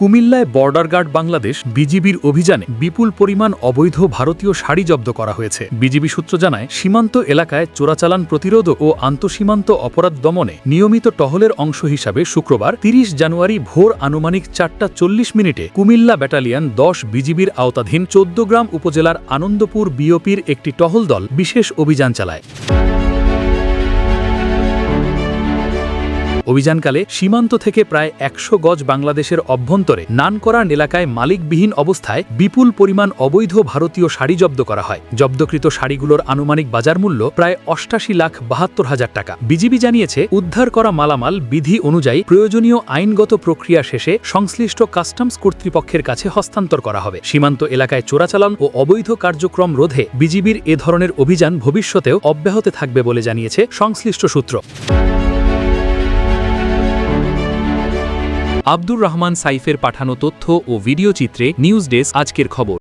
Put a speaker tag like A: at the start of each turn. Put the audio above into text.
A: কুমিল্লায় border guard Bangladesh বিজিবির অভিযানে বিপুল পরিমাণ অবৈধ ভারতীয় শাড়ি জব্দ করা হয়েছে। বিজিবি সূত্র জানায়, সীমান্ত এলাকায় চোরাচালান প্রতিরোধ ও আন্তঃসীমান্ত অপরাধ দমনে নিয়মিত টহলের অংশ হিসাবে শুক্রবার তিরিশ জানুয়ারি ভোর আনুমানিক চারটা চল্লিশ মিনিটে কুমিল্লা ব্যাটালিয়ন দশ বিজিবির আওতাধীন চোদ্দগ্রাম উপজেলার আনন্দপুর বিওপির একটি টহল দল বিশেষ অভিযান চালায়। অভিযানকালে সীমান্ত থেকে প্রায় একশো গজ বাংলাদেশের অভ্যন্তরে নানকরান এলাকায় মালিকবিহীন অবস্থায় বিপুল পরিমাণ অবৈধ ভারতীয় শাড়ি জব্দ করা হয়। জব্দকৃত শাড়িগুলোর আনুমানিক বাজার মূল্য প্রায় অষ্টাশি লাখ বাহাত্তর হাজার টাকা। বিজিবি জানিয়েছে, উদ্ধার করা মালামাল বিধি অনুযায়ী প্রয়োজনীয় আইনগত প্রক্রিয়া শেষে সংশ্লিষ্ট কাস্টমস কর্তৃপক্ষের কাছে হস্তান্তর করা হবে। সীমান্ত এলাকায় চোরাচালান ও অবৈধ কার্যক্রম রোধে বিজিবির এ ধরনের অভিযান ভবিষ্যতেও অব্যাহত থাকবে বলে জানিয়েছে সংশ্লিষ্ট সূত্র।
B: আব্দুর রহমান সাইফের পাঠানো তথ্য ও ভিডিও চিত্রে নিউজ ডেস্ক আজকের খবর।